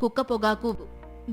కుక్క పొగాకు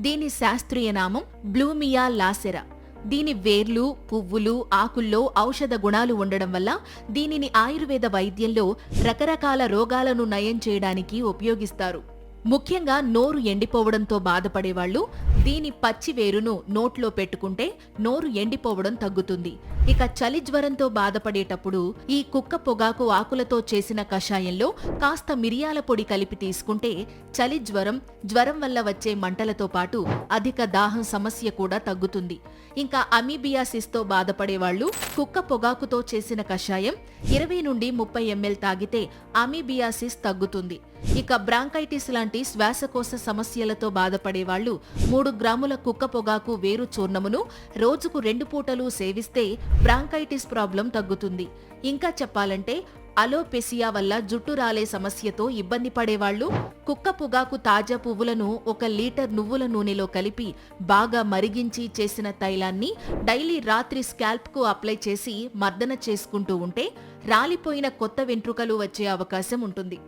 దీని శాస్త్రీయ నామం బ్లూమియా లాసెరా. దీని వేర్లు పువ్వులు ఆకుల్లో ఔషధ గుణాలు ఉండడం వల్ల దీనిని ఆయుర్వేద వైద్యంలో రకరకాల రోగాలను నయం చేయడానికి ఉపయోగిస్తారు. ముఖ్యంగా నోరు ఎండిపోవడంతో బాధపడేవాళ్ళు దీని పచ్చి వేరును నోట్లో పెట్టుకుంటే నోరు ఎండిపోవడం తగ్గుతుంది. ఇక చలి జ్వరంతో బాధపడేటప్పుడు ఈ కుక్క పొగాకు ఆకులతో చేసిన కషాయంలో కాస్త మిరియాల పొడి కలిపి తీసుకుంటే చలి జ్వరం జ్వరం వల్ల వచ్చే మంటలతో పాటు అధిక దాహం సమస్య కూడా తగ్గుతుంది. ఇంకా అమీబియాసిస్తో బాధపడేవాళ్ళు కుక్క పొగాకుతో చేసిన కషాయం ఇరవై నుండి ముప్పై ఎంఎల్ తాగితే అమీబియాసిస్ తగ్గుతుంది. ఇక బ్రాంకైటిస్ లాంటి శ్వాసకోశ సమస్యలతో బాధపడేవాళ్ళు మూడు గ్రాముల కుక్క పొగాకు వేరు చూర్ణమును రోజుకు రెండు పూటలు సేవిస్తే బ్రాంకైటిస్ ప్రాబ్లం తగ్గుతుంది. ఇంకా చెప్పాలంటే అలోపెసియా వల్ల జుట్టు రాలే సమస్యతో ఇబ్బంది పడేవాళ్ళు కుక్క పొగాకు తాజా పువ్వులను ఒక లీటర్ నువ్వుల నూనెలో కలిపి బాగా మరిగించి చేసిన తైలాన్ని డైలీ రాత్రి స్కాల్ప్కు అప్లై చేసి మర్దన చేసుకుంటూ ఉంటే రాలిపోయిన కొత్త వెంట్రుకలు వచ్చే అవకాశం ఉంటుంది.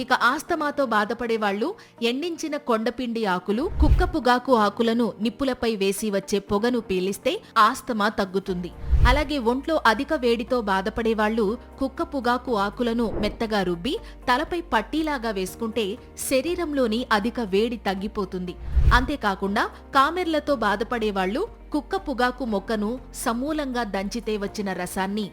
ఇక ఆస్తమాతో బాధపడే వాళ్ళు ఎండించిన కొండపిండి ఆకులు కుక్క పొగాకు ఆకులను నిప్పులపై వేసి వచ్చే పొగను పీలిస్తే ఆస్తమా తగ్గుతుంది. అలాగే ఒంట్లో అధిక వేడితో బాధపడే వాళ్ళు కుక్క పొగాకు ఆకులను మెత్తగా రుబ్బి తలపై పట్టీలాగా వేసుకుంటే శరీరంలోని అధిక వేడి తగ్గిపోతుంది. అంతేకాకుండా కామెర్లతో బాధపడే వాళ్ళు కుక్క పొగాకు మొక్కను సమూలంగా దంచితే వచ్చిన రసాన్ని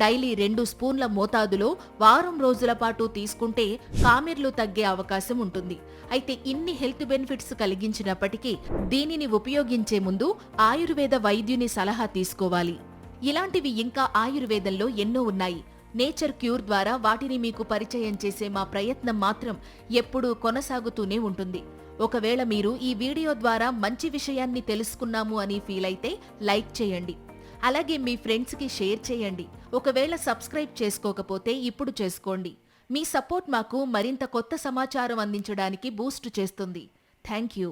డైలీ రెండు స్పూన్ల మోతాదులో వారం రోజుల పాటు తీసుకుంటే కామెర్లు తగ్గే అవకాశం ఉంటుంది. అయితే ఇన్ని హెల్త్ బెనిఫిట్స్ కలిగించినప్పటికీ దీనిని ఉపయోగించే ముందు ఆయుర్వేద వైద్యుని సలహా తీసుకోవాలి. ఇలాంటివి ఇంకా ఆయుర్వేదంలో ఎన్నో ఉన్నాయి. నేచర్ క్యూర్ ద్వారా వాటిని మీకు పరిచయం చేసే మా ప్రయత్నం మాత్రం ఎప్పుడూ కొనసాగుతూనే ఉంటుంది. ఒకవేళ మీరు ఈ వీడియో ద్వారా మంచి విషయాన్ని తెలుసుకున్నాము అని ఫీల్ అయితే లైక్ చేయండి. అలాగే మీ ఫ్రెండ్స్కి షేర్ చేయండి. ఒకవేళ సబ్స్క్రైబ్ చేసుకోకపోతే ఇప్పుడు చేసుకోండి. మీ సపోర్ట్ మాకు మరింత కొత్త సమాచారం అందించడానికి బూస్ట్ చేస్తుంది. Thank you.